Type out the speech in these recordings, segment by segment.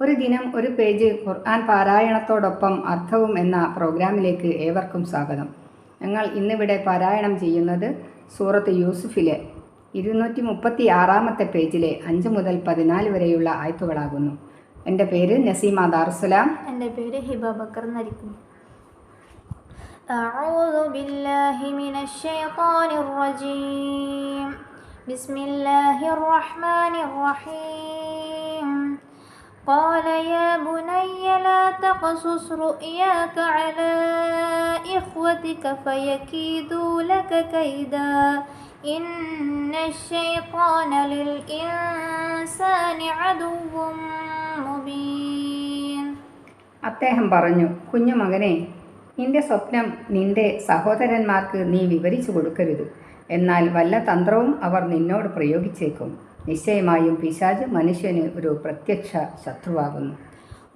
ഒരു ദിനം ഒരു പേജ് ഖുർആൻ പാരായണത്തോടൊപ്പം അർത്ഥവും എന്ന പ്രോഗ്രാമിലേക്ക് ഏവർക്കും സ്വാഗതം ഞങ്ങൾ ഇന്നിവിടെ പാരായണം ചെയ്യുന്നത് സൂറത്ത് യൂസുഫിലെ ഇരുന്നൂറ്റി മുപ്പത്തി ആറാമത്തെ പേജിലെ അഞ്ച് മുതൽ പതിനാല് വരെയുള്ള ആയത്തുകളാകുന്നു എൻ്റെ പേര് നസീമ ദാറുസലാം എൻ്റെ പേര് ഹിബ ബക്കർ നരിക്കും أعوذ بالله من الشيطان الرجيم بسم الله الرحمن الرحيم قال يا بني لا تقصص رؤياك على إخوتك فيكيدوا لك كيدا إن الشيطان للإنسان عدو مبين അദ്ദേഹം പറഞ്ഞു കുഞ്ഞു മകനെ നിന്റെ സ്വപ്നം നിന്റെ സഹോദരന്മാർക്ക് നീ വിവരിച്ചു കൊടുക്കരുത് എന്നാൽ വല്ല തന്ത്രവും അവർ നിന്നോട് പ്രയോഗിച്ചേക്കും നിശ്ചയമായും പിശാജ് മനുഷ്യന് ഒരു പ്രത്യക്ഷ ശത്രുവാകുന്നു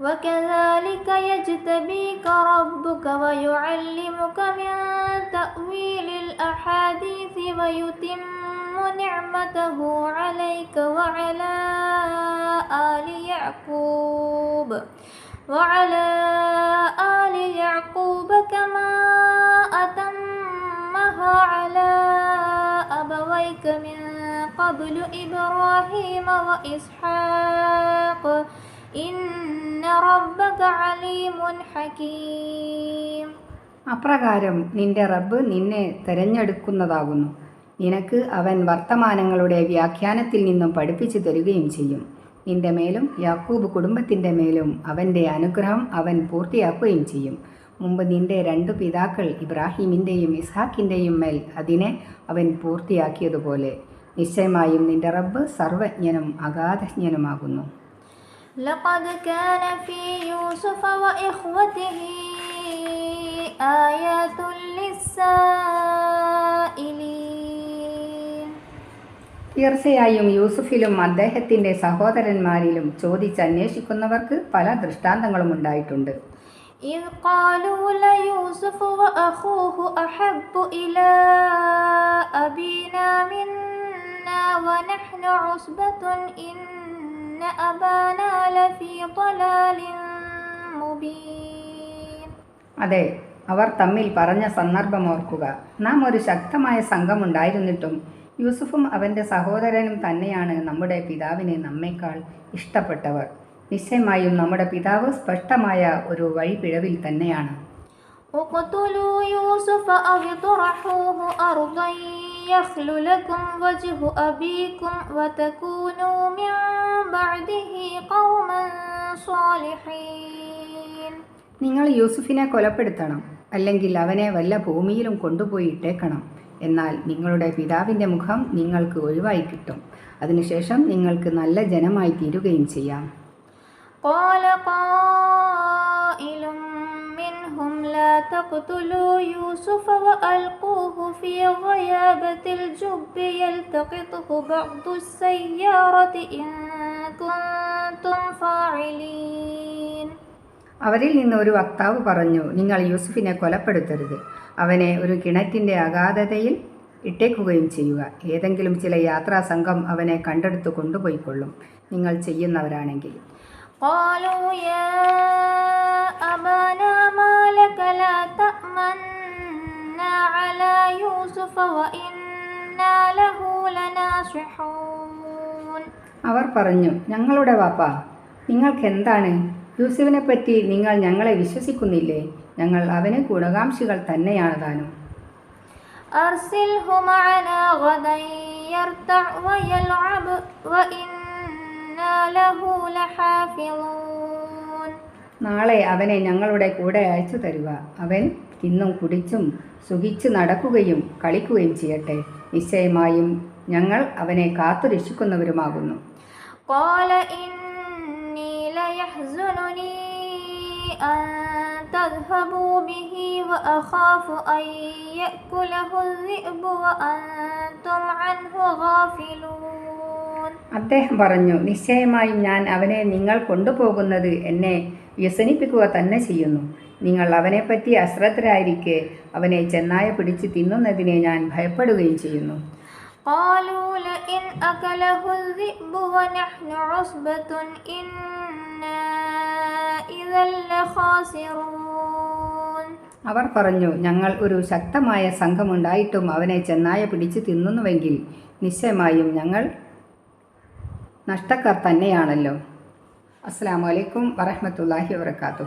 وكذلك يجتبيك ربك ويعلمك من تأويل الأحاديث ويتم نعمته عليك وعلى آل يعقوب وعلى آل يعقوب كما أتمها على أبويك من قبل إبراهيم وإسحاق إن ربك عليم حكيم അപ്രകാരം നിന്റെ റബ്ബ് നിന്നെ തെരഞ്ഞെടുക്കുന്നതാകുന്നു നിനക്ക് അവൻ വർത്തമാനങ്ങളുടെ വ്യാഖ്യാനത്തിൽ നിന്നും പഠിപ്പിച്ചു തരികയും ചെയ്യും നിന്റെ മേലും യാക്കൂബ് കുടുംബത്തിൻ്റെ മേലും അവൻ്റെ അനുഗ്രഹം അവൻ പൂർത്തിയാക്കുകയും ചെയ്യും മുമ്പ് നിന്റെ രണ്ടു പിതാക്കൾ ഇബ്രാഹിമിൻ്റെയും ഇസ്ഹാക്കിൻ്റെയും മേൽ അതിനെ അവൻ പൂർത്തിയാക്കിയതുപോലെ നിശ്ചയമായും നിന്റെ റബ്ബ് സർവജ്ഞനും അഗാധജ്ഞനുമാകുന്നു لقد كان في يوسف وإخوته آيات للسائلين തീർച്ചയായും യൂസുഫിലും അദ്ദേഹത്തിൻ്റെ സഹോദരന്മാരിലും ചോദിച്ചന്വേഷിക്കുന്നവർക്ക് പല ദൃഷ്ടാന്തങ്ങളും ഉണ്ടായിട്ടുണ്ട് إذ قالوا ليوسف وأخوه أحب إلى أبينا منا ونحن عصبة إن أبانا لفي ضلال مبين അതെ അവർ തമ്മിൽ പറഞ്ഞ സന്ദർഭം ഓർക്കുക നാം ഒരു ശക്തമായ സംഘമുണ്ടായിരുന്നിട്ടും യൂസുഫും അവൻ്റെ സഹോദരനും തന്നെയാണ് നമ്മുടെ പിതാവിനെ നമ്മേക്കാൾ ഇഷ്ടപ്പെട്ടവർ നിശ്ചയമായും നമ്മുടെ പിതാവ് സ്പഷ്ടമായ ഒരു വഴിപിഴവിൽ തന്നെയാണ് اقتلوا يوسف أو اطرحوه أرضا يخل لكم وجه أبيكم وتكونوا من بعده قوما صالحين നിങ്ങൾ യൂസുഫിനെ കൊലപ്പെടുത്തണം അല്ലെങ്കിൽ അവനെ വല്ല ഭൂമിയിലും കൊണ്ടുപോയി ഇട്ടേക്കണം എന്നാൽ നിങ്ങളുടെ പിതാവിൻ്റെ മുഖം നിങ്ങൾക്ക് ഒഴിവായി കിട്ടും അതിനുശേഷം നിങ്ങൾക്ക് നല്ല ജനമായി തീരുകയും ചെയ്യാം قال قائل منهم لا تقتلوا يوسف وألقوه في غيابة الجب يلتقطه بعض السيارة إن كنتم فاعلين അവരിൽ നിന്ന് ഒരു വക്താവ് പറഞ്ഞു നിങ്ങൾ യൂസുഫിനെ കൊലപ്പെടുത്തരുത് അവനെ ഒരു കിണറ്റിൻ്റെ അഗാധതയിൽ ഇട്ടേക്കുകയും ചെയ്യുക ഏതെങ്കിലും ചില യാത്രാ സംഘം അവനെ കണ്ടെടുത്ത് കൊണ്ടുപോയിക്കൊള്ളും നിങ്ങൾ ചെയ്യുന്നവരാണെങ്കിൽ لك لا تأمنا على يوسف وإنا له لناصحون അവർ പറഞ്ഞു ഞങ്ങളുടെ വാപ്പ നിങ്ങൾക്ക് എന്താണ് യൂസുഫിനെ പറ്റി നിങ്ങൾ ഞങ്ങളെ വിശ്വസിക്കുന്നില്ലേ ഞങ്ങൾ അവന് ഗുണകാംക്ഷികൾ തന്നെയാണ് താനും أرسله معنا غدا يرتع ويلعب وإنا له لحافظون നാളെ അവനെ ഞങ്ങളുടെ കൂടെ അയച്ചു തരുക അവൻ തിന്നും കുടിച്ചും സുഖിച്ചു നടക്കുകയും കളിക്കുകയും ചെയ്യട്ടെ നിശ്ചയമായും ഞങ്ങൾ അവനെ കാത്തു രക്ഷിക്കുന്നവരുമാകുന്നു قال إني ليحزنني أن تذهبوا به وأخاف أن يأكله الذئب وأنتم عنه غافلون അദ്ദേഹം പറഞ്ഞു നിശ്ചയമായും ഞാൻ അവനെ നിങ്ങൾ കൊണ്ടുപോകുന്നത് എന്നെ വ്യസനിപ്പിക്കുക തന്നെ ചെയ്യുന്നു നിങ്ങൾ അവനെപ്പറ്റി അശ്രദ്ധരായിരിക്കെ അവനെ ചെന്നായ പിടിച്ച് തിന്നുന്നതിനെ ഞാൻ ഭയപ്പെടുകയും ചെയ്യുന്നു قالوا لئن أكله الذئب ونحن عصبة إنا إذا لخاسرون അവർ പറഞ്ഞു ഞങ്ങൾ ഒരു ശക്തമായ സംഘമുണ്ടായിട്ടും അവനെ ചെന്നായ പിടിച്ച് തിന്നുന്നുവെങ്കിൽ നിശ്ചയമായും ഞങ്ങൾ നഷ്ടക്കാർ തന്നെയാണല്ലോ അസ്സാം വലൈക്കും വറഹമത്തല്ലാഹി വാത്തു